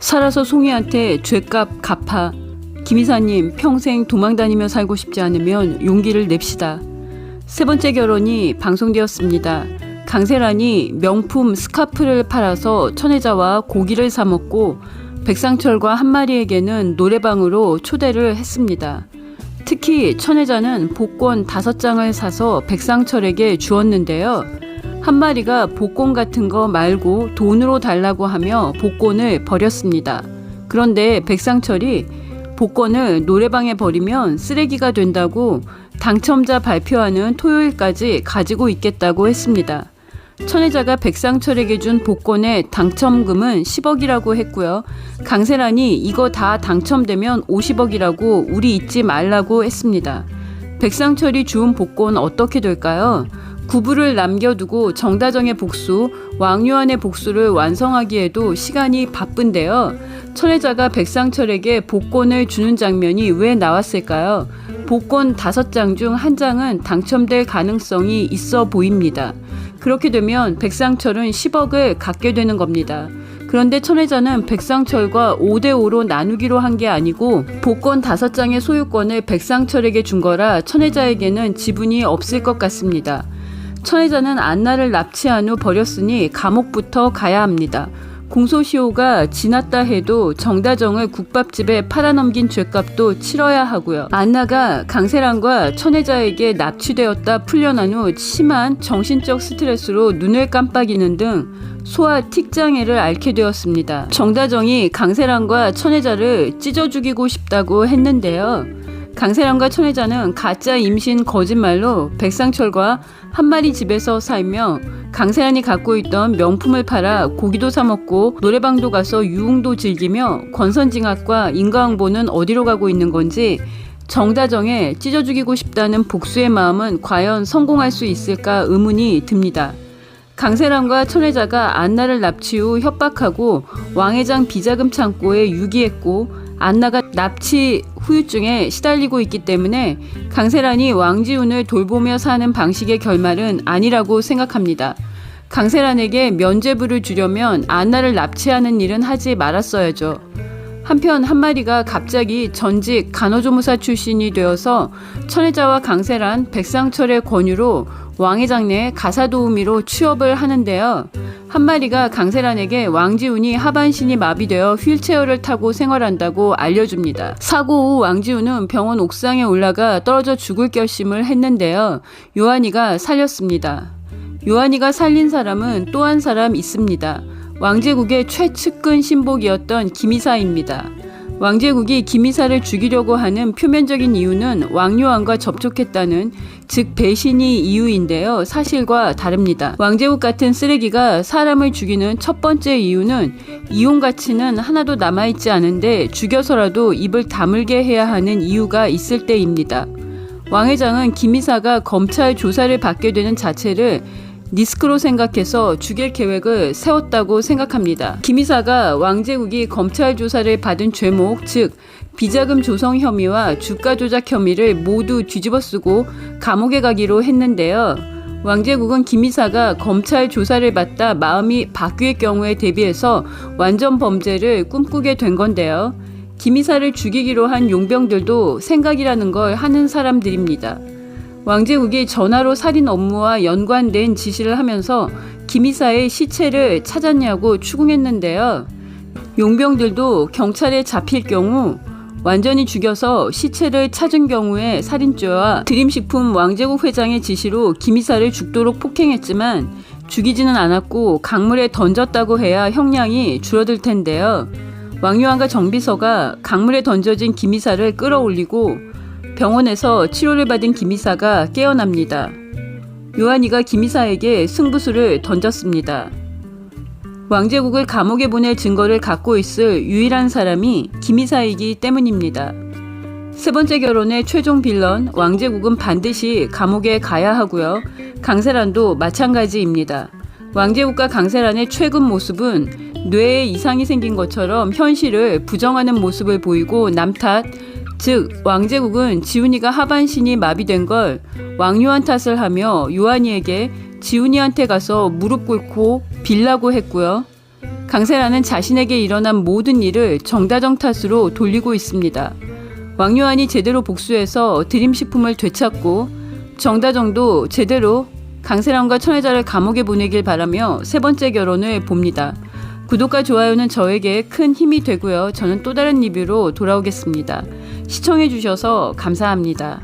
살아서 송이한테 죄값 갚아. 김 이사님 평생 도망다니며 살고 싶지 않으면 용기를 냅시다. 세 번째 결혼이 방송되었습니다. 강세란이 명품 스카프를 팔아서 천혜자와 고기를 사 먹고 백상철과 한마리에게는 노래방으로 초대를 했습니다. 특히 천혜자는 복권 다섯 장을 사서 백상철에게 주었는데요. 한 마리가 복권 같은 거 말고 돈으로 달라고 하며 복권을 버렸습니다. 그런데 백상철이 복권을 노래방에 버리면 쓰레기가 된다고 당첨자 발표하는 토요일까지 가지고 있겠다고 했습니다. 천혜자가 백상철에게 준 복권의 당첨금은 10억이라고 했고요. 강세란이 이거 다 당첨되면 50억이라고 우리 잊지 말라고 했습니다. 백상철이 주운 복권 어떻게 될까요? 구부를 남겨두고 정다정의 복수, 왕유한의 복수를 완성하기에도 시간이 바쁜데요. 천혜자가 백상철에게 복권을 주는 장면이 왜 나왔을까요? 복권 다섯 장 중 한 장은 당첨될 가능성이 있어 보입니다. 그렇게 되면 백상철은 10억을 갖게 되는 겁니다. 그런데 천혜자는 백상철과 5대5로 나누기로 한 게 아니고 복권 다섯 장의 소유권을 백상철에게 준 거라 천혜자에게는 지분이 없을 것 같습니다. 천혜자는 안나를 납치한 후 버렸으니 감옥부터 가야 합니다. 공소시효가 지났다 해도 정다정을 국밥집에 팔아넘긴 죄값도 치러야 하고요. 안나가 강세란과 천혜자에게 납치되었다 풀려난 후 심한 정신적 스트레스로 눈을 깜빡이는 등 소아 틱장애를 앓게 되었습니다. 정다정이 강세란과 천혜자를 찢어 죽이고 싶다고 했는데요. 강세란과 천혜자는 가짜 임신 거짓말로 백상철과 한 마리 집에서 살며 강세란이 갖고 있던 명품을 팔아 고기도 사 먹고 노래방도 가서 유흥도 즐기며 권선징악과 인과응보는 어디로 가고 있는 건지 정다정에 찢어 죽이고 싶다는 복수의 마음은 과연 성공할 수 있을까 의문이 듭니다. 강세란과 천혜자가 안나를 납치 후 협박하고 왕회장 비자금 창고에 유기했고 안나가 납치 후유증에 시달리고 있기 때문에 강세란이 왕지훈을 돌보며 사는 방식의 결말은 아니라고 생각합니다. 강세란에게 면죄부를 주려면 안나를 납치하는 일은 하지 말았어야죠. 한편 한마리가 갑자기 전직 간호조무사 출신이 되어서 천혜자와 강세란, 백상철의 권유로 왕회장 내 가사 도우미로 취업을 하는데요. 한 마리가 강세란에게 왕지훈이 하반신이 마비되어 휠체어를 타고 생활한다고 알려줍니다. 사고 후 왕지훈은 병원 옥상에 올라가 떨어져 죽을 결심을 했는데요. 요한이가 살렸습니다. 요한이가 살린 사람은 또 한 사람 있습니다. 왕제국의 최측근 신복이었던 김이사입니다. 왕제국이 김이사를 죽이려고 하는 표면적인 이유는 왕요한과 접촉했다는 즉 배신이 이유인데요. 사실과 다릅니다. 왕제국 같은 쓰레기가 사람을 죽이는 첫 번째 이유는 이용 가치는 하나도 남아있지 않은데 죽여서라도 입을 다물게 해야 하는 이유가 있을 때입니다. 왕 회장은 김이사가 검찰 조사를 받게 되는 자체를 리스크로 생각해서 죽일 계획을 세웠다고 생각합니다. 김 이사가 왕제국이 검찰 조사를 받은 죄목, 즉 비자금 조성 혐의와 주가 조작 혐의를 모두 뒤집어쓰고 감옥에 가기로 했는데요. 왕제국은 김이사가 검찰 조사를 받다 마음이 바뀔 경우에 대비해서 완전 범죄를 꿈꾸게 된 건데요. 김이사를 죽이기로 한 용병들도 생각이라는 걸 하는 사람들입니다. 왕제국이 전화로 살인 업무와 연관된 지시를 하면서 김이사의 시체를 찾았냐고 추궁했는데요. 용병들도 경찰에 잡힐 경우 완전히 죽여서 시체를 찾은 경우에 살인죄와 드림식품 왕제국 회장의 지시로 김이사를 죽도록 폭행했지만 죽이지는 않았고 강물에 던졌다고 해야 형량이 줄어들 텐데요. 왕요한과 정비서가 강물에 던져진 김이사를 끌어올리고 병원에서 치료를 받은 김이사가 깨어납니다. 요한이가 김이사에게 승부수를 던졌습니다. 왕제국을 감옥에 보낼 증거를 갖고 있을 유일한 사람이 김이사이기 때문입니다. 세 번째 결혼의 최종 빌런 왕제국은 반드시 감옥에 가야 하고요. 강세란도 마찬가지입니다. 왕제국과 강세란의 최근 모습은 뇌에 이상이 생긴 것처럼 현실을 부정하는 모습을 보이고 남탓, 즉 왕제국은 지훈이가 하반신이 마비된 걸 왕요한 탓을 하며 요한이에게 지훈이한테 가서 무릎 꿇고 빌라고 했고요. 강세라는 자신에게 일어난 모든 일을 정다정 탓으로 돌리고 있습니다. 왕요한이 제대로 복수해서 드림식품을 되찾고 정다정도 제대로 강세랑과 천혜자를 감옥에 보내길 바라며 세 번째 결혼을 봅니다. 구독과 좋아요는 저에게 큰 힘이 되고요. 저는 또 다른 리뷰로 돌아오겠습니다. 시청해주셔서 감사합니다.